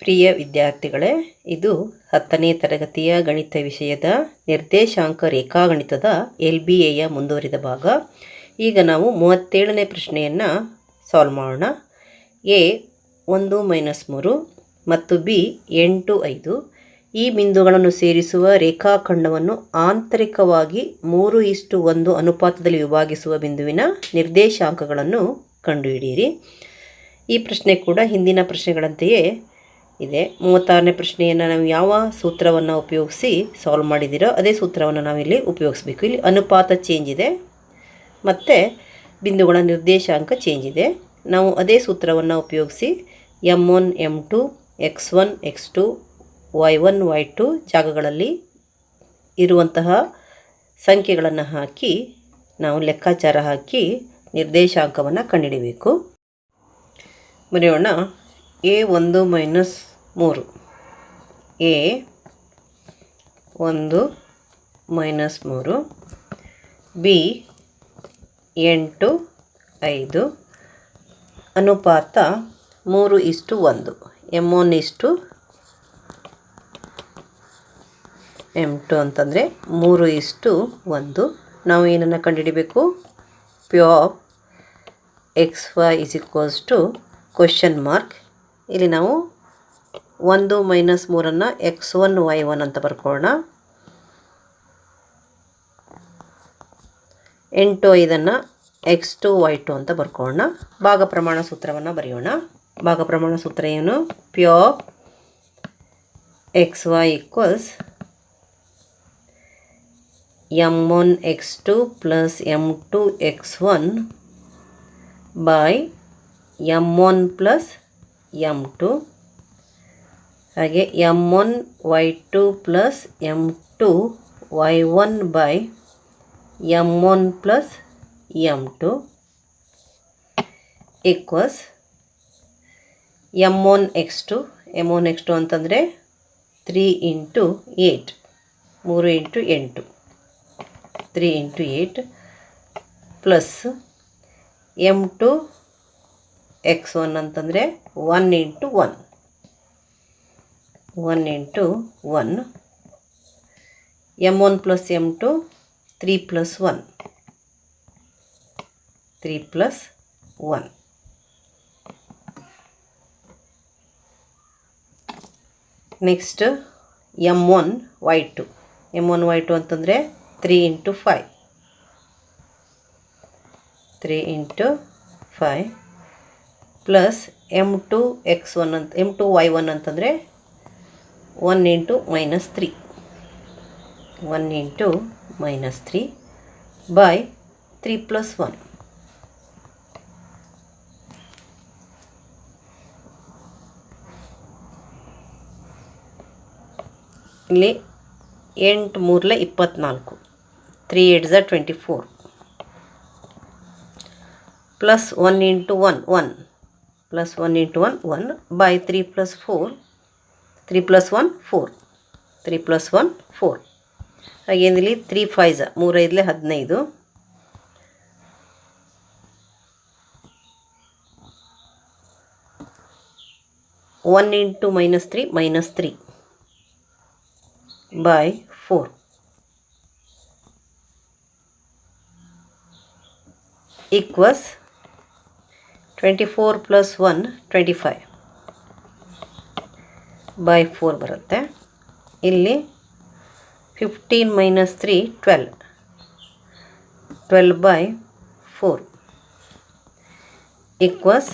ಪ್ರಿಯ ವಿದ್ಯಾರ್ಥಿಗಳೇ, ಇದು ಹತ್ತನೇ ತರಗತಿಯ ಗಣಿತ ವಿಷಯದ ನಿರ್ದೇಶಾಂಕ ರೇಖಾಗಣಿತದ ಎಲ್ ಬಿ ಎಯ ಮುಂದುವರಿದ ಭಾಗ. ಈಗ ನಾವು ಮೂವತ್ತೇಳನೇ ಪ್ರಶ್ನೆಯನ್ನು ಸಾಲ್ವ್ ಮಾಡೋಣ. ಎ ಒಂದು ಮೈನಸ್ ಮೂರು ಮತ್ತು ಬಿ ಎಂಟು ಐದು. ಈ ಬಿಂದುಗಳನ್ನು ಸೇರಿಸುವ ರೇಖಾಖಂಡವನ್ನು ಆಂತರಿಕವಾಗಿ ಮೂರು ಇಷ್ಟು ಒಂದು ಅನುಪಾತದಲ್ಲಿ ವಿಭಾಗಿಸುವ ಬಿಂದುವಿನ ನಿರ್ದೇಶಾಂಕಗಳನ್ನು ಕಂಡುಹಿಡಿಯಿರಿ. ಈ ಪ್ರಶ್ನೆ ಕೂಡ ಹಿಂದಿನ ಪ್ರಶ್ನೆಗಳಂತೆಯೇ ಇದೆ. ಮೂವತ್ತಾರನೇ ಪ್ರಶ್ನೆಯನ್ನು ನಾವು ಯಾವ ಸೂತ್ರವನ್ನು ಉಪಯೋಗಿಸಿ ಸಾಲ್ವ್ ಮಾಡಿದ್ದೀರೋ ಅದೇ ಸೂತ್ರವನ್ನು ನಾವಿಲ್ಲಿ ಉಪಯೋಗಿಸ್ಬೇಕು. ಇಲ್ಲಿ ಅನುಪಾತ ಚೇಂಜ್ ಇದೆ. ಮತ್ತು ಬಿಂದುಗಳ ನಿರ್ದೇಶಾಂಕ ಚೇಂಜ್ ಇದೆ. ನಾವು ಅದೇ ಸೂತ್ರವನ್ನು ಉಪಯೋಗಿಸಿ M one M two X one X two Y one Y two ಜಾಗಗಳಲ್ಲಿ ಇರುವಂತಹ ಸಂಖ್ಯೆಗಳನ್ನು ಹಾಕಿ ನಾವು ಲೆಕ್ಕಾಚಾರ ಹಾಕಿ ನಿರ್ದೇಶಾಂಕವನ್ನು ಕಂಡುಹಿಡಿಬೇಕು. ಬರೆಯೋಣ ಎ ಒಂದು ಮೈನಸ್ ಮೂರು. ಎ ಒಂದು ಮೈನಸ್ ಮೂರು. ಬಿ ಎಂಟು ಐದು. ಅನುಪಾತ ಮೂರು ಇಷ್ಟು ಒಂದು. ಎಂ ಒನ್ ಇಷ್ಟು ಎಂ ಟು ಅಂತಂದರೆ ಮೂರು ಇಷ್ಟು ಒಂದು. ನಾವು ಏನನ್ನು ಕಂಡುಹಿಡಿಬೇಕು? P of X Y is equals to question mark. ಇಲ್ಲಿ ನಾವು ಒಂದು ಮೈನಸ್ ಮೂರನ್ನು ಎಕ್ಸ್ ಒನ್ ವೈ ಒನ್ ಅಂತ ಬರ್ಕೊಳ್ಳೋಣ. ಎಂಟು ಐದನ್ನು ಎಕ್ಸ್ ಟು ವೈ ಟು ಅಂತ ಬರ್ಕೊಳ್ಳೋಣ. ಭಾಗ ಪ್ರಮಾಣ ಸೂತ್ರವನ್ನು ಬರೆಯೋಣ. ಭಾಗ ಪ್ರಮಾಣ ಸೂತ್ರ ಏನು? P X Y equals M one X two plus M two X one by M one plus M two ಹಾಗೆ M one, Y two plus M two, Y one by M one plus M two equals M one X two. M one X two ಅಂತಂದರೆ three into eight. ಮೂರು into ಎಂಟು. Three into eight plus M two X one ಅಂತಂದರೆ one into one. One into one. M one plus M two three plus one. Three plus one. Next M one Y two. M one Y two ಅಂತಂದರೆ three into five three into five plus M two X one ಅಂತ, M two Y one ಅಂತಂದರೆ one into minus three. One into minus three by three plus one. ಇಲ್ಲಿ ಎಂಟು ಮೂರಲೆ ಇಪ್ಪತ್ತ್ನಾಲ್ಕು three eight ಝ twenty four. Plus one into one one. Plus one into one one by three plus four. Three plus one, four. Three plus one, four. ಹಾಗೇನಿಲ್ಲಿ three ಫೈಝ ಮೂರೈದಲೆ ಹದಿನೈದು. One into minus three minus three. By four. Equals twenty four plus one, twenty five. By four ಬರುತ್ತೆ. ಇಲ್ಲಿ fifteen minus three twelve twelve by four equals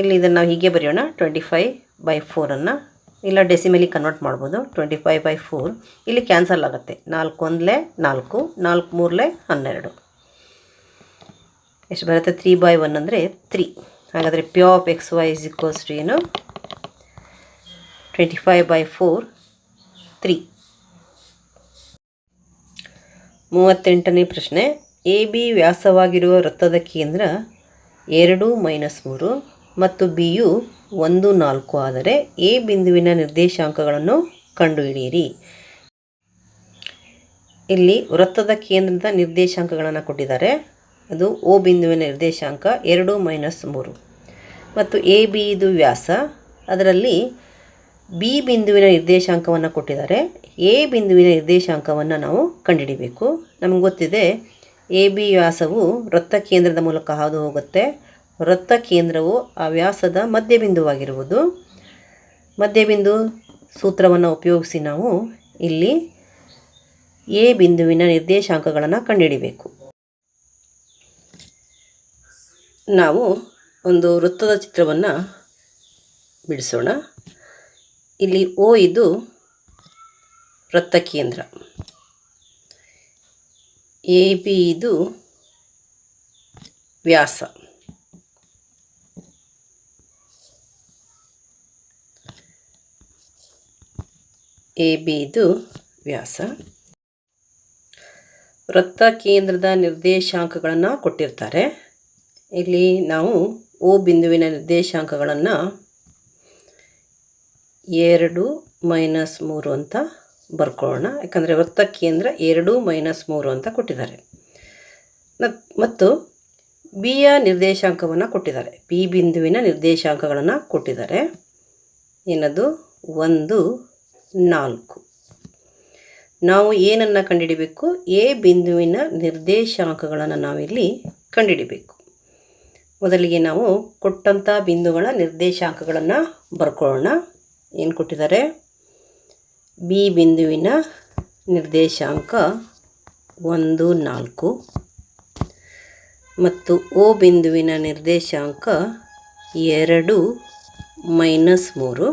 ಇಲ್ಲಿ ಇದನ್ನು ನಾವು ಹೀಗೆ ಬರೆಯೋಣ. ಟ್ವೆಂಟಿ ಫೈವ್ ಬೈ ಫೋರನ್ನು ಇಲ್ಲ ಡೆಸಿಮಲಿ ಕನ್ವರ್ಟ್ ಮಾಡ್ಬೋದು. ಟ್ವೆಂಟಿ ಫೈವ್ ಬೈ ಫೋರ್ ಇಲ್ಲಿ ಕ್ಯಾನ್ಸಲ್ ಆಗುತ್ತೆ. ನಾಲ್ಕು ಒಂದಲೇ ನಾಲ್ಕು ನಾಲ್ಕು ಮೂರಲೇ ಹನ್ನೆರಡು. ಎಷ್ಟು ಬರುತ್ತೆ? ತ್ರೀ ಬೈ ಒನ್ ಅಂದರೆ ತ್ರೀ ಹಾಗಾದರೆ P of X Y is equals to ಏನು? Twenty five by four three ಮೂವತ್ತೆಂಟನೇ ಪ್ರಶ್ನೆ ಎ ಬಿ ವ್ಯಾಸವಾಗಿರುವ ವೃತ್ತದ ಕೇಂದ್ರ ಎರಡು ಮೈನಸ್ ಮೂರು ಮತ್ತು ಬಿ ಯು ಒಂದು ನಾಲ್ಕು ಆದರೆ ಎ ಬಿಂದುವಿನ ನಿರ್ದೇಶಾಂಕಗಳನ್ನು ಕಂಡುಹಿಡಿಯಿರಿ. ಇಲ್ಲಿ ವೃತ್ತದ ಕೇಂದ್ರದ ನಿರ್ದೇಶಾಂಕಗಳನ್ನು ಕೊಟ್ಟಿದ್ದಾರೆ. ಅದು ಓ ಬಿಂದುವಿನ ನಿರ್ದೇಶಾಂಕ ಎರಡು ಮೈನಸ್ ಮೂರು. ಮತ್ತು ಎ ಬಿ ಇದು ವ್ಯಾಸ. ಅದರಲ್ಲಿ ಬಿ ಬಿಂದುವಿನ ನಿರ್ದೇಶಾಂಕವನ್ನು ಕೊಟ್ಟಿದ್ದಾರೆ. ಎ ಬಿಂದುವಿನ ನಿರ್ದೇಶಾಂಕವನ್ನು ನಾವು ಕಂಡುಹಿಡಿಬೇಕು. ನಮಗೆ ಗೊತ್ತಿದೆ, ಎ ಬಿ ವ್ಯಾಸವು ವೃತ್ತ ಕೇಂದ್ರದ ಮೂಲಕ ಹಾದು ಹೋಗುತ್ತೆ. ವೃತ್ತ ಕೇಂದ್ರವು ಆ ವ್ಯಾಸದ ಮಧ್ಯಬಿಂದುವಾಗಿರುವುದು. ಮಧ್ಯಬಿಂದು ಸೂತ್ರವನ್ನು ಉಪಯೋಗಿಸಿ ನಾವು ಇಲ್ಲಿ ಎ ಬಿಂದುವಿನ ನಿರ್ದೇಶಾಂಕಗಳನ್ನು ಕಂಡುಹಿಡಿಬೇಕು. ನಾವು ಒಂದು ವೃತ್ತದ ಚಿತ್ರವನ್ನು ಬಿಡಿಸೋಣ. ಇಲ್ಲಿ ಓ ಇದು ವೃತ್ತ ಕೇಂದ್ರ. ಎ, ಬಿ ಇದು ವ್ಯಾಸ. ಎ, ಬಿ ಇದು ವ್ಯಾಸ. ವೃತ್ತ ಕೇಂದ್ರದ ನಿರ್ದೇಶಾಂಕಗಳನ್ನು ಕೊಟ್ಟಿರ್ತಾರೆ. ಇಲ್ಲಿ ನಾವು ಓ ಬಿಂದುವಿನ ನಿರ್ದೇಶಾಂಕಗಳನ್ನು ಎರಡು ಮೈನಸ್ ಮೂರು ಅಂತ ಬರ್ಕೊಳ್ಳೋಣ. ಯಾಕಂದರೆ ವೃತ್ತ ಕೇಂದ್ರ ಎರಡು ಮೈನಸ್ ಮೂರು ಅಂತ ಕೊಟ್ಟಿದ್ದಾರೆ. ಮತ್ತು ಬಿಯ ನಿರ್ದೇಶಾಂಕವನ್ನು ಕೊಟ್ಟಿದ್ದಾರೆ. ಬಿ ಬಿಂದುವಿನ ನಿರ್ದೇಶಾಂಕಗಳನ್ನು ಕೊಟ್ಟಿದ್ದಾರೆ. ಏನದು? ಒಂದು, ನಾಲ್ಕು. ನಾವು ಏನನ್ನು ಕಂಡುಹಿಡಿಬೇಕು ಎ ಬಿಂದುವಿನ ನಿರ್ದೇಶಾಂಕಗಳನ್ನು ನಾವಿಲ್ಲಿ ಕಂಡುಹಿಡಿಬೇಕು ಮೊದಲಿಗೆ ನಾವು ಕೊಟ್ಟಂಥ ಬಿಂದುಗಳ ನಿರ್ದೇಶಾಂಕಗಳನ್ನು ಬರ್ಕೊಳ್ಳೋಣ. ಏನು ಕೊಟ್ಟಿದ್ದಾರೆ? ಬಿ ಬಿಂದುವಿನ ನಿರ್ದೇಶಾಂಕ ಒಂದು ನಾಲ್ಕು. ಮತ್ತು ಓ ಬಿಂದುವಿನ ನಿರ್ದೇಶಾಂಕ ಎರಡು ಮೈನಸ್ ಮೂರು.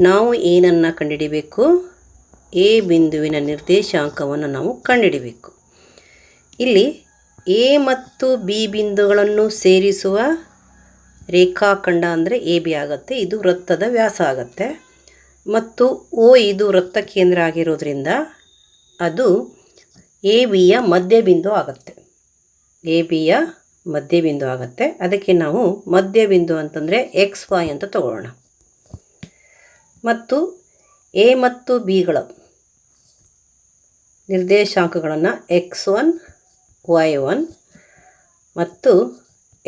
ನಾವು ಏನನ್ನು ಕಂಡುಹಿಡಿಬೇಕು ಎ ಬಿಂದುವಿನ ನಿರ್ದೇಶಾಂಕವನ್ನು ನಾವು ಕಂಡುಹಿಡಿಬೇಕು ಇಲ್ಲಿ ಎ ಮತ್ತು ಬಿ ಬಿಂದುಗಳನ್ನು ಸೇರಿಸುವ ರೇಖಾಖಂಡ ಅಂದರೆ ಎ, ಬಿ ಆಗುತ್ತೆ. ಇದು ವೃತ್ತದ ವ್ಯಾಸ ಆಗುತ್ತೆ. ಮತ್ತು ಓ, ಇದು ವೃತ್ತ ಕೇಂದ್ರ ಆಗಿರೋದ್ರಿಂದ ಅದು ಎ ಬಿಯ ಮಧ್ಯಬಿಂದು ಆಗುತ್ತೆ. ಎ ಬಿಯ ಮಧ್ಯಬಿಂದು ಆಗುತ್ತೆ. ಅದಕ್ಕೆ ನಾವು ಮಧ್ಯಬಿಂದು ಅಂತಂದರೆ ಎಕ್ಸ್ ವೈ ಅಂತ ತಗೊಳ್ಳೋಣ. ಮತ್ತು ಎ ಮತ್ತು ಬಿಗಳ ನಿರ್ದೇಶಾಂಕಗಳನ್ನು ಎಕ್ಸ್ ಒನ್ ವೈ ಒನ್ ಮತ್ತು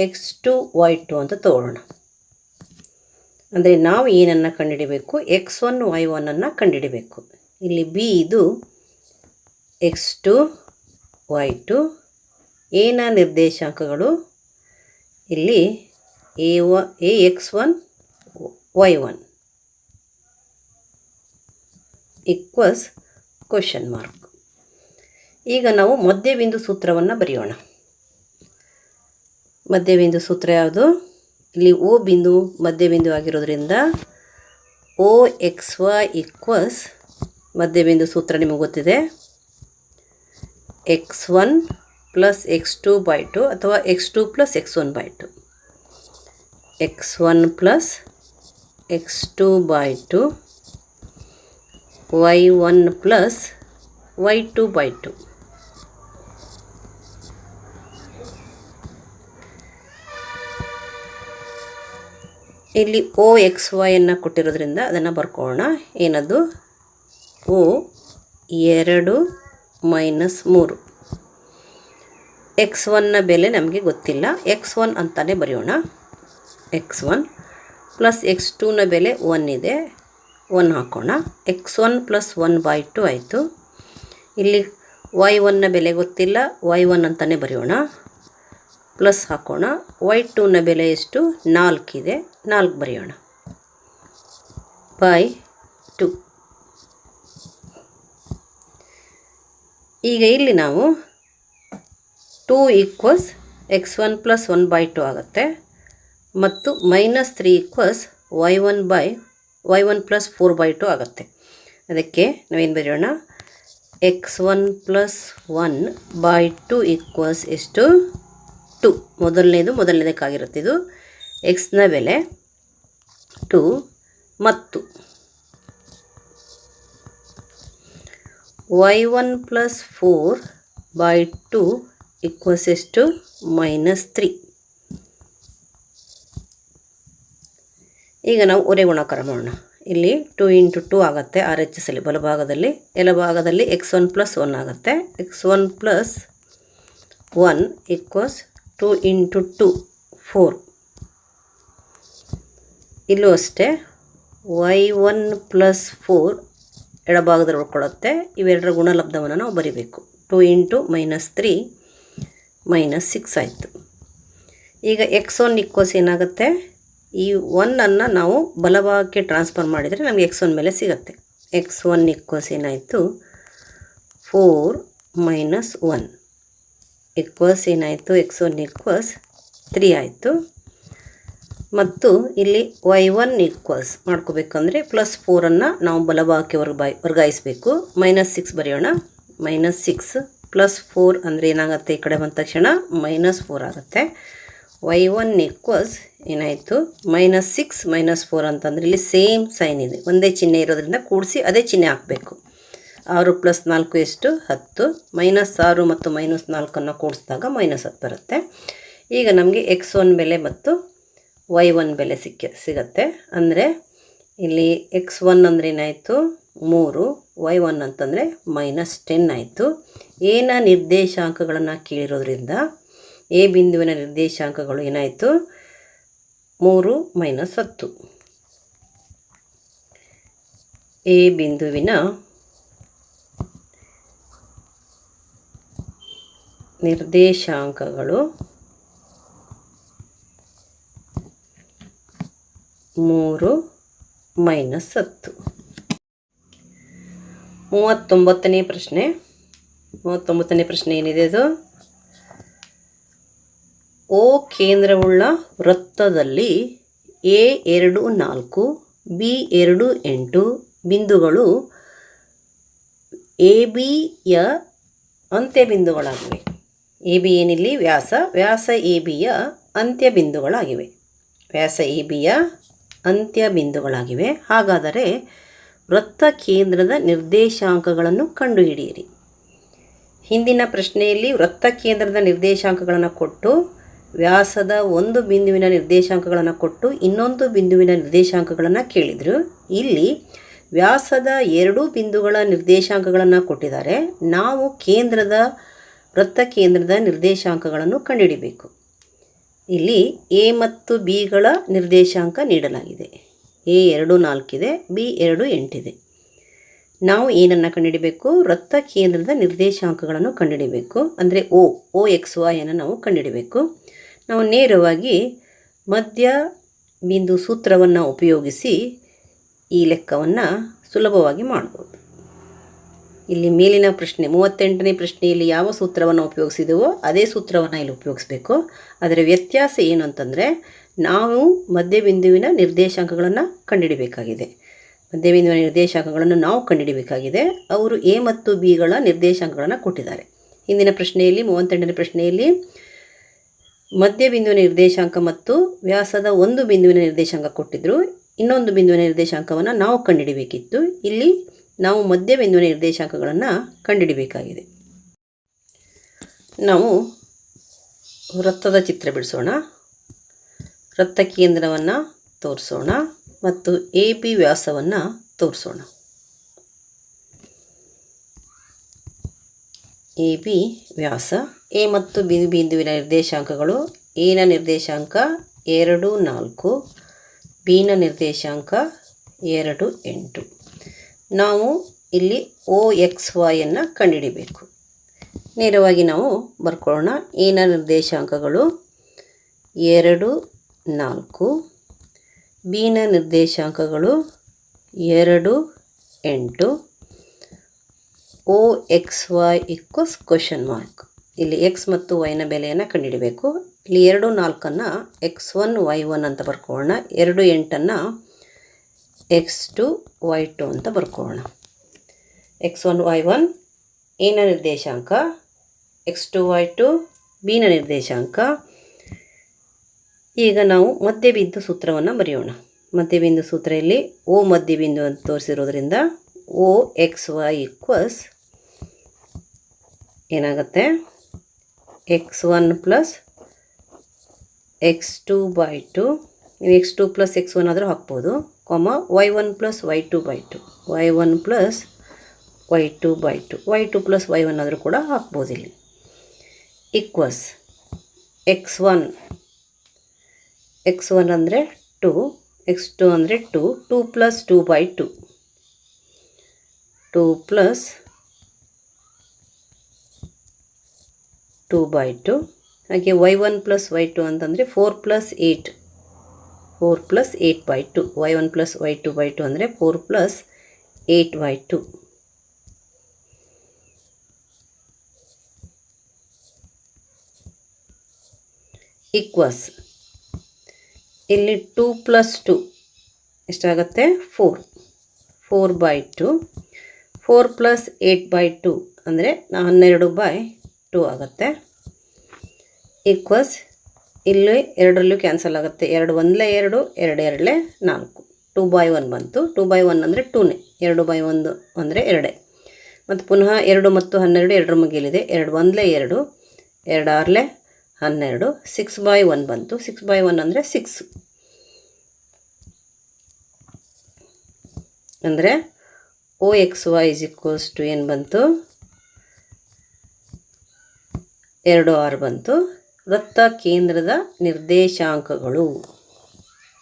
ಎಕ್ಸ್ ಟು ವೈ ಟು ಅಂತ ತೋರೋಣ. ಅಂದರೆ ನಾವು ಏನನ್ನು ಕಂಡುಹಿಡಿಬೇಕು? ಎಕ್ಸ್ ಒನ್ ವೈ ಒನ್ನನ್ನು ಕಂಡುಹಿಡಿಬೇಕು. ಇಲ್ಲಿ ಬಿ ಇದು ಎಕ್ಸ್ ಟು ವೈ ಟು ಎನ ನಿರ್ದೇಶಾಂಕಗಳು. ಇಲ್ಲಿ ಎ ವ A X one Y one equals question mark ಈಗ ನಾವು ಮಧ್ಯಬಿಂದು ಸೂತ್ರವನ್ನು ಬರೆಯೋಣ. ಮಧ್ಯಬಿಂದು ಸೂತ್ರ ಯಾವುದು? ಇಲ್ಲಿ ಓ ಬಿಂದು ಮಧ್ಯಬಿಂದು ಆಗಿರೋದ್ರಿಂದ ಓ ಎಕ್ಸ್ ವೈ ಈಕ್ವಸ್ ಮಧ್ಯಬಿಂದು ಸೂತ್ರ ನಿಮಗೆ ಗೊತ್ತಿದೆ. X one plus X two by two ಅಥವಾ X two plus X one by two. X one plus X two by two. Y one plus Y two by two. ಇಲ್ಲಿ O X ವೈಯನ್ನು ಕೊಟ್ಟಿರೋದ್ರಿಂದ ಅದನ್ನು ಬರ್ಕೊಳ್ಳೋಣ ಏನದು? ಓ ಎರಡು minus ಮೂರು. X ಒನ್ನ ಬೆಲೆ ನಮಗೆ ಗೊತ್ತಿಲ್ಲ. X one ಅಂತಲೇ ಬರೆಯೋಣ. ಎಕ್ಸ್ ಒನ್ ಪ್ಲಸ್ ಎಕ್ಸ್ ಟೂನ ಬೆಲೆ ಒನ್ ಇದೆ. ಒನ್ ಹಾಕೋಣ. X one plus one by two ಆಯಿತು. ಇಲ್ಲಿ ವೈ ಒನ್ನ ಬೆಲೆ ಗೊತ್ತಿಲ್ಲ. ವೈ ಒನ್ ಅಂತಲೇ ಬರೆಯೋಣ. ಪ್ಲಸ್ ಹಾಕೋಣ. ವೈ ಟೂನ ಬೆಲೆ ಎಷ್ಟು? ನಾಲ್ಕಿದೆ ನಾಲ್ಕು ಬರೆಯೋಣ. ಬೈ ಟು ಈಗ ಇಲ್ಲಿ ನಾವು two equals X one plus one by two ಆಗುತ್ತೆ. ಮತ್ತು minus three equals Y one by Y one plus four by two ಆಗುತ್ತೆ. ಅದಕ್ಕೆ ನಾವೇನು ಬರೆಯೋಣ? X one plus one by two equals ಎಷ್ಟು ಟು ಮೊದಲನೇದು, ಮೊದಲನೇದಕ್ಕಾಗಿರುತ್ತೆ ಇದು. ಎಕ್ಸ್ನ ಬೆಲೆ ಟು ಮತ್ತು Y one plus four by two equals ಎಷ್ಟು ಮೈನಸ್ ತ್ರೀ ಈಗ ನಾವು ಒರೆ ಗುಣಾಕಾರ ಮಾಡೋಣ. ಇಲ್ಲಿ ಟು ಇಂಟು ಟು ಆಗುತ್ತೆ. ಆರ್ ಎಚ್ ಎಸ್ ಅಲ್ಲಿ ಬಲಭಾಗದಲ್ಲಿ ಎಡಭಾಗದಲ್ಲಿ ಎಕ್ಸ್ ಒನ್ ಪ್ಲಸ್ ಒನ್ ಆಗುತ್ತೆ. X one plus one equals two into two four ಇಲ್ಲೂ ಅಷ್ಟೇ ವೈ ಒನ್ ಪ್ಲಸ್ ಫೋರ್ ಎಡಭಾಗದಲ್ಲಿ ಉಳ್ಕೊಳ್ಳುತ್ತೆ. ಇವೆರಡರ ಗುಣಲಬ್ಧವನ್ನು ನಾವು ಬರಿಬೇಕು. Two into minus three minus six ಆಯಿತು. ಈಗ ಎಕ್ಸ್ ಒನ್ ಇಕ್ವಸ್ ಏನಾಗುತ್ತೆ? ಈ ಒನ್ನನ್ನು ನಾವು ಬಲಭಾಗಕ್ಕೆ ಟ್ರಾನ್ಸ್ಫರ್ ಮಾಡಿದರೆ ನಮಗೆ ಎಕ್ಸ್ ಒನ್ ಮೇಲೆ ಸಿಗುತ್ತೆ. ಎಕ್ಸ್ ಒನ್ ಇಕ್ವಸ್ ಏನಾಯಿತು? ಫೋರ್ ಮೈನಸ್ ಒನ್ ಇಕ್ವಸ್ ಏನಾಯಿತು? ಎಕ್ಸ್ ಒನ್ ಇಕ್ವಸ್ ತ್ರೀ ಆಯಿತು. ಮತ್ತು ಇಲ್ಲಿ ವೈ ಒನ್ ಈಕ್ವಲ್ಸ್ ಮಾಡ್ಕೋಬೇಕಂದ್ರೆ ಪ್ಲಸ್ ಫೋರನ್ನು ನಾವು ಬಲಭಾಗಕ್ಕೆ ವರ್ಗ ವರ್ಗಾಯಿಸಬೇಕು. ಮೈನಸ್ ಸಿಕ್ಸ್ ಬರೆಯೋಣ. ಮೈನಸ್ ಸಿಕ್ಸ್ ಪ್ಲಸ್ ಫೋರ್ ಅಂದರೆ ಏನಾಗುತ್ತೆ? ಈ ಕಡೆ ಬಂದ ತಕ್ಷಣ ಮೈನಸ್ ಫೋರ್ ಆಗುತ್ತೆ. ವೈ ಒನ್ ಈಕ್ವಲ್ಸ್ ಏನಾಯಿತು? ಮೈನಸ್ ಸಿಕ್ಸ್ ಮೈನಸ್ ಫೋರ್ ಅಂತಂದರೆ ಇಲ್ಲಿ ಸೇಮ್ ಸೈನ್ ಇದೆ. ಒಂದೇ ಚಿಹ್ನೆ ಇರೋದ್ರಿಂದ ಕೂಡಿಸಿ ಅದೇ ಚಿಹ್ನೆ ಹಾಕಬೇಕು. ಆರು ಪ್ಲಸ್ ನಾಲ್ಕು ಎಷ್ಟು? ಹತ್ತು. ಮೈನಸ್ ಆರು ಮತ್ತು ಮೈನಸ್ ನಾಲ್ಕನ್ನು ಕೂಡಿಸಿದಾಗ ಮೈನಸ್ ಹತ್ತು ಬರುತ್ತೆ. ಈಗ ನಮಗೆ ಎಕ್ಸ್ ಒನ್ ಬೆಲೆ ಮತ್ತು ವೈ ಒನ್ ಬೆಲೆ ಸಿಕ್ಕ, ಸಿಗತ್ತೆ. ಅಂದರೆ ಇಲ್ಲಿ ಎಕ್ಸ್ ಒನ್ ಅಂದರೆ ಏನಾಯಿತು? ಮೂರು ವೈ ಒನ್ ಅಂತಂದರೆ ಮೈನಸ್ ಟೆನ್ ಆಯಿತು. ಏನ ನಿರ್ದೇಶಾಂಕಗಳನ್ನು ಕೇಳಿರೋದ್ರಿಂದ ಎ ಬಿಂದುವಿನ ನಿರ್ದೇಶಾಂಕಗಳು ಏನಾಯಿತು? ಮೂರು ಮೈನಸ್ ಹತ್ತು. ಎ ಬಿಂದುವಿನ ನಿರ್ದೇಶಾಂಕಗಳು ಮೂರು ಮೈನಸ್ ಹತ್ತು. ಮೂವತ್ತೊಂಬತ್ತನೇ ಪ್ರಶ್ನೆ. ಮೂವತ್ತೊಂಬತ್ತನೇ ಪ್ರಶ್ನೆ ಏನಿದೆ ಅದು? ಓ ಕೇಂದ್ರವುಳ್ಳ ವೃತ್ತದಲ್ಲಿ ಎ ಎರಡು ನಾಲ್ಕು, ಬಿ ಎರಡು ಎಂಟು ಬಿಂದುಗಳು ಎ ಬಿಯ ಅಂತ್ಯ ಬಿಂದುಗಳಾಗಿವೆ. ಎ ಬಿ ಏನಿಲ್ಲಿ? ವ್ಯಾಸ. ವ್ಯಾಸ ಎ ಬಿಯ ಅಂತ್ಯ ಬಿಂದುಗಳಾಗಿವೆ. ವ್ಯಾಸ ಎ ಬಿಯ ಅಂತ್ಯ ಬಿಂದುಗಳಾಗಿವೆ ಹಾಗಾದರೆ ವೃತ್ತ ಕೇಂದ್ರದ ನಿರ್ದೇಶಾಂಕಗಳನ್ನು ಕಂಡುಹಿಡಿಯಿರಿ. ಹಿಂದಿನ ಪ್ರಶ್ನೆಯಲ್ಲಿ ವೃತ್ತ ಕೇಂದ್ರದ ನಿರ್ದೇಶಾಂಕಗಳನ್ನು ಕೊಟ್ಟು, ವ್ಯಾಸದ ಒಂದು ಬಿಂದುವಿನ ನಿರ್ದೇಶಾಂಕಗಳನ್ನು ಕೊಟ್ಟು ಇನ್ನೊಂದು ಬಿಂದುವಿನ ನಿರ್ದೇಶಾಂಕಗಳನ್ನು ಕೇಳಿದರು. ಇಲ್ಲಿ ವ್ಯಾಸದ ಎರಡೂ ಬಿಂದುಗಳ ನಿರ್ದೇಶಾಂಕಗಳನ್ನು ಕೊಟ್ಟಿದ್ದಾರೆ. ನಾವು ಕೇಂದ್ರದ, ವೃತ್ತ ಕೇಂದ್ರದ ನಿರ್ದೇಶಾಂಕಗಳನ್ನು ಕಂಡುಹಿಡಿಬೇಕು. ಇಲ್ಲಿ ಎ ಮತ್ತು ಬಿಗಳ ನಿರ್ದೇಶಾಂಕ ನೀಡಲಾಗಿದೆ. ಎ ಎರಡು ನಾಲ್ಕಿದೆ, ಬಿ ಎರಡು ಎಂಟಿದೆ. ನಾವು ಏನನ್ನು ಕಂಡುಹಿಡಬೇಕು? ವೃತ್ತ ಕೇಂದ್ರದ ನಿರ್ದೇಶಾಂಕಗಳನ್ನು ಕಂಡುಹಿಡಬೇಕು. ಅಂದರೆ ಓ ಓ, ಎಕ್ಸ್ ವಾಯನ್ನು ನಾವು ಕಂಡುಹಿಡಬೇಕು. ನಾವು ನೇರವಾಗಿ ಮಧ್ಯ ಬಿಂದು ಸೂತ್ರವನ್ನು ಉಪಯೋಗಿಸಿ ಈ ಲೆಕ್ಕವನ್ನು ಸುಲಭವಾಗಿ ಮಾಡ್ಬೋದು. ಇಲ್ಲಿ ಮೇಲಿನ ಪ್ರಶ್ನೆ, ಮೂವತ್ತೆಂಟನೇ ಪ್ರಶ್ನೆಯಲ್ಲಿ ಯಾವ ಸೂತ್ರವನ್ನು ಉಪಯೋಗಿಸಿದೆವೋ ಅದೇ ಸೂತ್ರವನ್ನು ಇಲ್ಲಿ ಉಪಯೋಗಿಸ್ಬೇಕು. ಅದರ ವ್ಯತ್ಯಾಸ ಏನು ಅಂತಂದರೆ, ನಾವು ಮಧ್ಯಬಿಂದುವಿನ ನಿರ್ದೇಶಾಂಕಗಳನ್ನು ಕಂಡುಹಿಡಬೇಕಾಗಿದೆ. ಮಧ್ಯಬಿಂದುವಿನ ನಿರ್ದೇಶಾಂಕಗಳನ್ನು ನಾವು ಕಂಡುಹಿಡಬೇಕಾಗಿದೆ. ಅವರು ಎ ಮತ್ತು ಬಿಗಳ ನಿರ್ದೇಶಾಂಕಗಳನ್ನು ಕೊಟ್ಟಿದ್ದಾರೆ. ಹಿಂದಿನ ಪ್ರಶ್ನೆಯಲ್ಲಿ, ಮೂವತ್ತೆಂಟನೇ ಪ್ರಶ್ನೆಯಲ್ಲಿ ಮಧ್ಯಬಿಂದುವಿನ ನಿರ್ದೇಶಾಂಕ ಮತ್ತು ವ್ಯಾಸದ ಒಂದು ಬಿಂದುವಿನ ನಿರ್ದೇಶಾಂಕ ಕೊಟ್ಟಿದ್ದರು ಇನ್ನೊಂದು ಬಿಂದುವಿನ ನಿರ್ದೇಶಾಂಕವನ್ನು ನಾವು ಕಂಡುಹಿಡಬೇಕಿತ್ತು. ಇಲ್ಲಿ ನಾವು ಮಧ್ಯಬಿಂದುವಿನ ನಿರ್ದೇಶಾಂಕಗಳನ್ನು ಕಂಡುಹಿಡಬೇಕಾಗಿದೆ ನಾವು ವೃತ್ತದ ಚಿತ್ರ ಬಿಡಿಸೋಣ. ವೃತ್ತ ಕೇಂದ್ರವನ್ನು ತೋರಿಸೋಣ ಮತ್ತು ಎ ಪಿ ವ್ಯಾಸವನ್ನು ತೋರಿಸೋಣ. ಎ ಬಿ ವ್ಯಾಸ, ಎ ಮತ್ತು ಬಿ ಬಿಂದುವಿನ ನಿರ್ದೇಶಾಂಕಗಳು ಎನ ನಿರ್ದೇಶಾಂಕ ಎರಡು ನಾಲ್ಕು ಬಿನ ನಿರ್ದೇಶಾಂಕ ಎರಡು ಎಂಟು. ನಾವು ಇಲ್ಲಿ ಓ ಎಕ್ಸ್ ವೈಯನ್ನು ಕಂಡುಹಿಡಿಬೇಕು. ನೇರವಾಗಿ ನಾವು ಬರ್ಕೊಳ್ಳೋಣ. ಏನ ನಿರ್ದೇಶಾಂಕಗಳು? ಎರಡು, ನಾಲ್ಕು. ಬಿನ ನಿರ್ದೇಶಾಂಕಗಳು? ಎರಡು, ಎಂಟು. O x y equals question mark ಇಲ್ಲಿ ಎಕ್ಸ್ ಮತ್ತು ವೈನ ಬೆಲೆಯನ್ನು ಕಂಡುಹಿಡಬೇಕು. ಇಲ್ಲಿ ಎರಡು ನಾಲ್ಕನ್ನು ಎಕ್ಸ್ ಒನ್ ವೈ ಒನ್ ಅಂತ ಬರ್ಕೊಳ್ಳೋಣ. ಎರಡು, ಎಂಟನ್ನು ಎಕ್ಸ್ ಟು ವೈ ಟು ಅಂತ ಬರ್ಕೊಳ್ಳೋಣ ಎಕ್ಸ್ ಒನ್ ವೈ ಒನ್ ಎನ ನಿರ್ದೇಶಾಂಕ. ಎಕ್ಸ್ ಟು ವೈ ಟು ಬಿನ ನಿರ್ದೇಶಾಂಕ. ಈಗ ನಾವು ಮಧ್ಯಬಿಂದು ಸೂತ್ರವನ್ನು ಬರೆಯೋಣ. ಮಧ್ಯಬಿಂದು ಸೂತ್ರ ಇಲ್ಲಿ ಓ ಮಧ್ಯಬಿಂದು ಅಂತ ತೋರಿಸಿರೋದ್ರಿಂದ ಓ ಎಕ್ಸ್ ವೈ ಈಕ್ವಸ್ ಏನಾಗುತ್ತೆ? X one plus X two by two X two plus X one ಆದರೂ ಹಾಕ್ಬೋದು. Comma Y one plus Y two by two Y one plus Y two by two Y two plus Y one ಆದರೂ ಕೂಡ ಹಾಕ್ಬೋದು ಇಲ್ಲಿ. Equals X one X one ಅಂದರೆ two X two ಅಂದರೆ two two plus two by two two plus two by two ಹಾಗೆ y one plus y two ಅಂತಂದರೆ four plus eight four plus eight by two Y one plus Y two by two ಅಂದರೆ four plus eight by two equals ಇಲ್ಲಿ two plus two ಎಷ್ಟಾಗುತ್ತೆ? Four four by two four plus eight by two ಅಂದರೆ ಹನ್ನೆರಡು by two ಆಗುತ್ತೆ. Equals ಇಲ್ಲಿ ಎರಡರಲ್ಲೂ cancel ಆಗುತ್ತೆ. ಎರಡು ಒಂದಲೇ ಎರಡು ಎರಡು ಎರಡಲೇ ನಾಲ್ಕು. ಟೂ ಬೈ ಒನ್ ಬಂತು. ಟೂ ಬೈ ಒನ್ ಅಂದರೆ ಟೂನೇ ಎರಡು ಬೈ ಒಂದು ಅಂದರೆ ಎರಡೇ. ಮತ್ತು ಪುನಃ ಎರಡು ಮತ್ತು ಹನ್ನೆರಡು ಎರಡರ ಮುಗಿಲಿದೆ ಎರಡು ಒಂದಲೇ ಎರಡು ಎರಡು ಆರಲೇ ಹನ್ನೆರಡು. ಸಿಕ್ಸ್ ಬೈ ಒನ್ ಬಂತು. ಸಿಕ್ಸ್ ಬೈ ಒನ್ ಅಂದರೆ ಸಿಕ್ಸ್ ಅಂದರೆ O X Y is equals to ಏನು ಬಂತು? ಎರಡು ಆರು ಬಂತು. ವೃತ್ತ ಕೇಂದ್ರದ ನಿರ್ದೇಶಾಂಕಗಳು.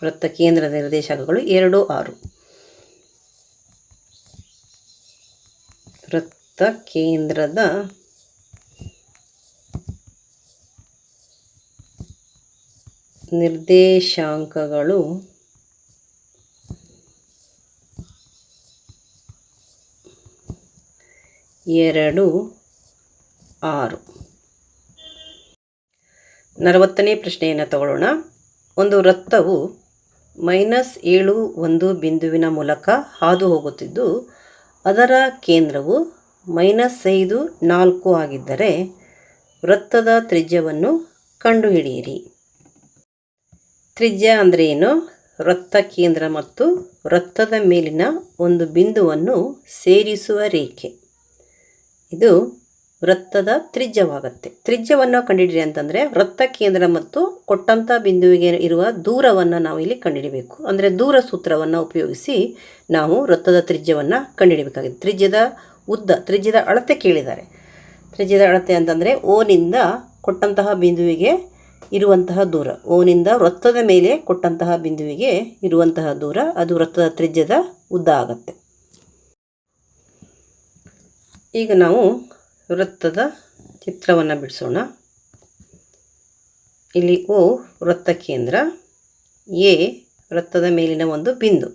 ವೃತ್ತ ಕೇಂದ್ರದ ನಿರ್ದೇಶಾಂಕಗಳು ಎರಡು ಆರು. ವೃತ್ತ ಕೇಂದ್ರದ ನಿರ್ದೇಶಾಂಕಗಳು ಎರಡು ಆರು. ನಲವತ್ತನೇ ಪ್ರಶ್ನೆಯನ್ನು ತಗೊಳ್ಳೋಣ. ಒಂದು ವೃತ್ತವು ಮೈನಸ್ ಏಳು ಒಂದು ಬಿಂದುವಿನ ಮೂಲಕ ಹಾದು ಹೋಗುತ್ತಿದ್ದು, ಅದರ ಕೇಂದ್ರವು ಮೈನಸ್ ಐದು ನಾಲ್ಕು ಆಗಿದ್ದರೆ ವೃತ್ತದ ತ್ರಿಜ್ಯವನ್ನು ಕಂಡುಹಿಡಿಯಿರಿ. ತ್ರಿಜ್ಯ ಅಂದರೆ ಏನು? ವೃತ್ತ ಕೇಂದ್ರ ಮತ್ತು ವೃತ್ತದ ಮೇಲಿನ ಒಂದು ಬಿಂದುವನ್ನು ಸೇರಿಸುವ ರೇಖೆ. ಇದು ವೃತ್ತದ ತ್ರಿಜ್ಯವಾಗುತ್ತೆ. ತ್ರಿಜ್ಯವನ್ನು ಕಂಡುಹಿಡಿರಿ ಅಂತಂದರೆ ವೃತ್ತ ಕೇಂದ್ರ ಮತ್ತು ಕೊಟ್ಟಂಥ ಬಿಂದುವಿಗೆ ಇರುವ ದೂರವನ್ನು ನಾವು ಇಲ್ಲಿ ಕಂಡುಹಿಡಬೇಕು ಅಂದರೆ ದೂರ ಸೂತ್ರವನ್ನು ಉಪಯೋಗಿಸಿ ನಾವು ವೃತ್ತದ ತ್ರಿಜ್ಯವನ್ನು ಕಂಡುಹಿಡಬೇಕಾಗಿದೆ ತ್ರಿಜ್ಯದ ಉದ್ದ, ತ್ರಿಜ್ಯದ ಅಳತೆ ಕೇಳಿದ್ದಾರೆ. ತ್ರಿಜ್ಯದ ಅಳತೆ ಅಂತಂದರೆ ಓನಿಂದ ಕೊಟ್ಟಂತಹ ಬಿಂದುವಿಗೆ ಇರುವಂತಹ ದೂರ. ಓನಿಂದ ವೃತ್ತದ ಮೇಲೆ ಕೊಟ್ಟಂತಹ ಬಿಂದುವಿಗೆ ಇರುವಂತಹ ದೂರ. ಅದು ವೃತ್ತದ ತ್ರಿಜ್ಯದ ಉದ್ದ ಆಗುತ್ತೆ. ಈಗ ನಾವು ವೃತ್ತದ ಚಿತ್ರವನ್ನು ಬಿಡಿಸೋಣ. ಇಲ್ಲಿ ಓ ವೃತ್ತ ಕೇಂದ್ರ, ಎ ವೃತ್ತದ ಮೇಲಿನ ಒಂದು ಬಿಂದು.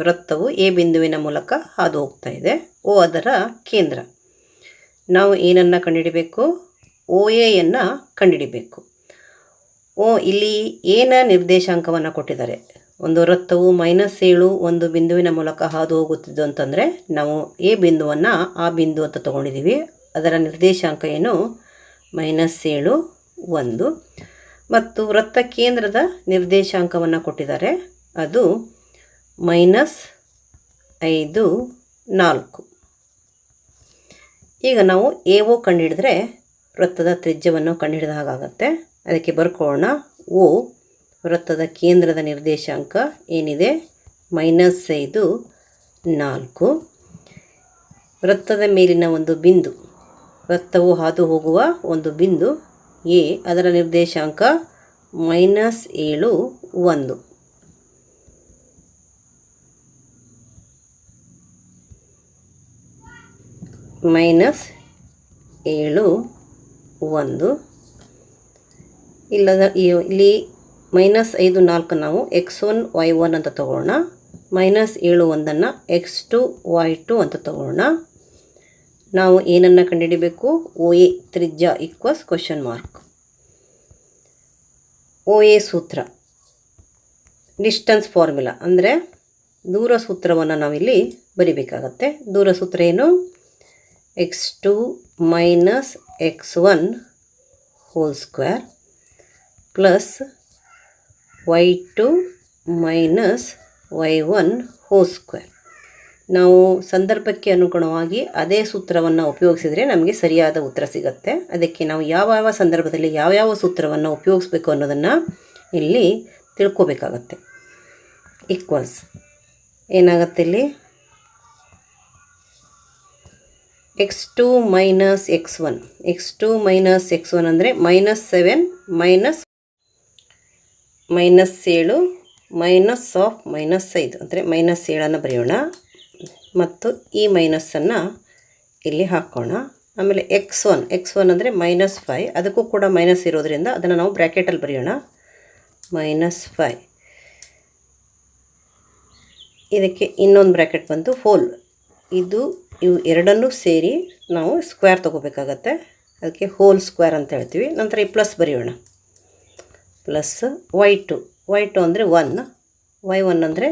ವೃತ್ತವು ಎ ಬಿಂದುವಿನ ಮೂಲಕ ಹಾದು ಹೋಗ್ತಾ ಇದೆ. ಓ ಅದರ ಕೇಂದ್ರ. ನಾವು ಏನನ್ನು ಕಂಡುಹಿಡಿಬೇಕು ಓ ಎಯನ್ನು ಕಂಡುಹಿಡಿಬೇಕು ಓ, ಇಲ್ಲಿ ಏನ ನಿರ್ದೇಶಾಂಕವನ್ನು ಕೊಟ್ಟಿದ್ದಾರೆ? ಒಂದು ವೃತ್ತವು ಮೈನಸ್ ಏಳು ಒಂದು ಬಿಂದುವಿನ ಮೂಲಕ ಹಾದು ಹೋಗುತ್ತಿದ್ದು ಅಂತಂದರೆ ನಾವು ಎ ಬಿಂದುವನ್ನು ಆ ಬಿಂದು ಅಂತ ತೊಗೊಂಡಿದ್ದೀವಿ ಅದರ ನಿರ್ದೇಶಾಂಕ ಏನು? ಮೈನಸ್ ಏಳು, ಒಂದು. ಮತ್ತು ವೃತ್ತ ಕೇಂದ್ರದ ನಿರ್ದೇಶಾಂಕವನ್ನು ಕೊಟ್ಟಿದ್ದಾರೆ. ಅದು ಮೈನಸ್ ಐದು, ನಾಲ್ಕು. ಈಗ ನಾವು ಎ ಓ ಕಂಡುಹಿಡಿದ್ರೆ ವೃತ್ತದ ತ್ರಿಜ್ಯವನ್ನು ಕಂಡುಹಿಡಿದ ಹಾಗಾಗತ್ತೆ. ಅದಕ್ಕೆ ಬರ್ಕೊಳ್ಳೋಣ. ಓ, ವೃತ್ತದ ಕೇಂದ್ರದ ನಿರ್ದೇಶಾಂಕ ಏನಿದೆ? ಮೈನಸ್ ಐದು, ನಾಲ್ಕು. ವೃತ್ತದ ಮೇಲಿನ ಒಂದು ಬಿಂದು ವೃತ್ತವು ಹಾದು ಹೋಗುವ ಒಂದು ಬಿಂದು ಎ, ಅದರ ನಿರ್ದೇಶಾಂಕ ಮೈನಸ್ ಏಳು, ಒಂದು. ಮೈನಸ್ ಏಳು, ಒಂದು. ಇಲ್ಲದ ಇಲ್ಲಿ ಮೈನಸ್ ಐದು ನಾಲ್ಕು ನಾವು ಎಕ್ಸ್ ಒನ್, ವೈ ಒನ್ ಅಂತ ತಗೊಳ್ಳೋಣ. ಮೈನಸ್ ಏಳು ಒಂದನ್ನು ಎಕ್ಸ್ ಟು, ವೈ ಟು ಅಂತ ತಗೊಳ್ಳೋಣ. ನಾವು ಏನನ್ನು ಕಂಡುಹಿಡಿಬೇಕು? ಓ ಎ ತ್ರಿಜ್ಯ equals question mark O A ಸೂತ್ರ. ಡಿಸ್ಟನ್ಸ್ ಫಾರ್ಮುಲಾ ಅಂದರೆ ದೂರ ಸೂತ್ರವನ್ನು ನಾವಿಲ್ಲಿ ಬರಿಬೇಕಾಗತ್ತೆ. ದೂರ ಸೂತ್ರ ಏನು? X two minus X one whole square plus Y two minus Y one whole square ನಾವು ಸಂದರ್ಭಕ್ಕೆ ಅನುಗುಣವಾಗಿ ಅದೇ ಸೂತ್ರವನ್ನು ಉಪಯೋಗಿಸಿದರೆ ನಮಗೆ ಸರಿಯಾದ ಉತ್ತರ ಸಿಗುತ್ತೆ. ಅದಕ್ಕೆ ನಾವು ಯಾವ ಯಾವ ಸಂದರ್ಭದಲ್ಲಿ ಯಾವ ಯಾವ ಸೂತ್ರವನ್ನು ಉಪಯೋಗಿಸ್ಬೇಕು ಅನ್ನೋದನ್ನು ಇಲ್ಲಿ ತಿಳ್ಕೋಬೇಕಾಗತ್ತೆ. ಈಕ್ವಲ್ಸ್ ಏನಾಗುತ್ತೆ ಇಲ್ಲಿ? X two minus X one X two minus X one ಅಂದರೆ ಮೈನಸ್ ಸೆವೆನ್ ಮೈನಸ್ ಮೈನಸ್ ಏಳು ಮೈನಸ್ ಆಫ್ ಮೈನಸ್ ಐದು. ಅಂದರೆ ಮೈನಸ್ ಏಳನ್ನು ಬರೆಯೋಣ. ಮತ್ತು ಈ ಮೈನಸ್ಸನ್ನು ಇಲ್ಲಿ ಹಾಕೋಣ. ಆಮೇಲೆ ಎಕ್ಸ್ ಒನ್ ಎಕ್ಸ್ ಒನ್ ಅಂದರೆ ಮೈನಸ್ ಫೈ ಅದಕ್ಕೂ ಕೂಡ ಮೈನಸ್ ಇರೋದ್ರಿಂದ ಅದನ್ನು ನಾವು ಬ್ರ್ಯಾಕೆಟಲ್ಲಿ ಬರೆಯೋಣ. ಮೈನಸ್ ಫೈ ಇದಕ್ಕೆ ಇನ್ನೊಂದು ಬ್ರ್ಯಾಕೆಟ್ ಬಂತು ಹೋಲ್ ಇದು ಇವು ಎರಡನ್ನೂ ಸೇರಿ ನಾವು ಸ್ಕ್ವೇರ್ ತೊಗೋಬೇಕಾಗತ್ತೆ. ಅದಕ್ಕೆ ಹೋಲ್ ಸ್ಕ್ವೇರ್ ಅಂತ ಹೇಳ್ತೀವಿ. ನಂತರ ಈ ಪ್ಲಸ್ ಬರೆಯೋಣ. Plus Y two Y two ಅಂದರೆ ಒನ್ ವೈ ಒನ್ ಅಂದರೆ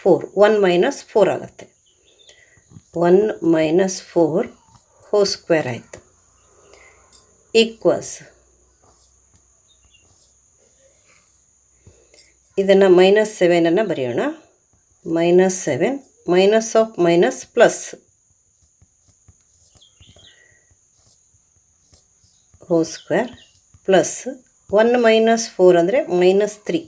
ಫೋರ್ ಒನ್ ಮೈನಸ್ ಫೋರ್ ಆಗುತ್ತೆ. One minus four whole square ಆಯಿತು. ಈಕ್ವಲ್ಸ್. ಇದನ್ನು ಮೈನಸ್ ಸೆವೆನನ್ನು ಬರೆಯೋಣ. Minus seven, minus of minus plus. Whole square plus one minus four ಅಂದರೆ minus three.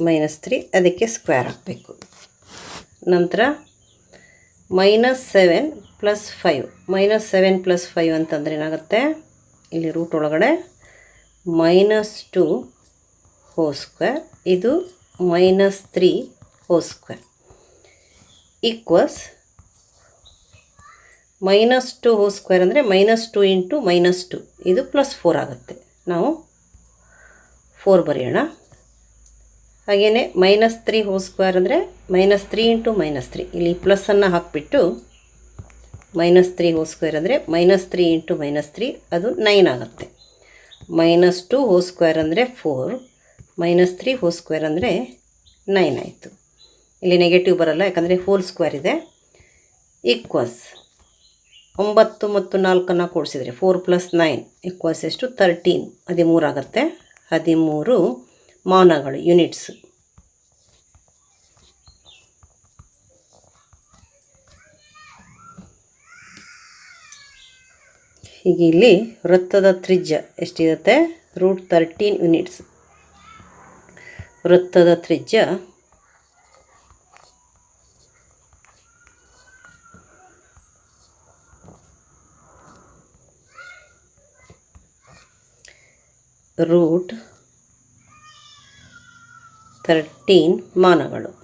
Minus three, ಅದಕ್ಕೆ square ಹಾಕಬೇಕು. ನಂತರ minus seven plus five. Minus seven plus five ಅಂತಂದರೆ ಏನಾಗುತ್ತೆ? ಇಲ್ಲಿ ರೂಟ್ ಒಳಗಡೆ ಮೈನಸ್ ಟು ಹೋ ಸ್ಕ್ವೇರ್ ಇದು minus three whole square equals minus two whole square ಅಂದರೆ minus two into minus two. ಇದು ಪ್ಲಸ್ ಫೋರ್ ಆಗುತ್ತೆ. ನಾವು ಫೋರ್ ಬರೆಯೋಣ. ಹಾಗೆಯೇ ಮೈನಸ್ ತ್ರೀ ಹೋಲ್ ಸ್ಕ್ವೇರ್ ಅಂದರೆ minus three into minus three ಇಲ್ಲಿ ಪ್ಲಸ್ಸನ್ನು ಹಾಕಿಬಿಟ್ಟು ಮೈನಸ್ ತ್ರೀ ಹೋಲ್ ಸ್ಕ್ವೇರ್ ಅಂದರೆ minus three into minus three ಅದು ನೈನ್ ಆಗುತ್ತೆ. ಮೈನಸ್ ಟು ಹೋಲ್ ಸ್ಕ್ವೇರ್ ಅಂದರೆ four minus three whole square ಅಂದರೆ ನೈನ್ ಆಯಿತು. ಇಲ್ಲಿ ನೆಗೆಟಿವ್ ಬರಲ್ಲ, ಯಾಕಂದರೆ ಹೋಲ್ ಸ್ಕ್ವೇರ್ ಇದೆ. ಈಕ್ವಲ್ಸ್ ಒಂಬತ್ತು ಮತ್ತು ನಾಲ್ಕನ್ನು ಕೂಡಿಸಿದರೆ ಫೋರ್ ಪ್ಲಸ್ ನೈನ್ ಈಕ್ವಲ್ಸ್ ಎಷ್ಟು? ತರ್ಟೀನ್ ಹದಿಮೂರು ಆಗುತ್ತೆ. ಹದಿಮೂರು ಮಾನಗಳು ಯೂನಿಟ್ಸ್ ಈಗ ಇಲ್ಲಿ ವೃತ್ತದ ತ್ರಿಜ್ಯ ಎಷ್ಟಿರುತ್ತೆ? ರೂಟ್ ತರ್ಟೀನ್ ಯೂನಿಟ್ಸ್ ವೃತ್ತದ ತ್ರಿಜ್ಯ ರೂಟ್ ತರ್ಟೀನ್ ಮಾನಗಳು.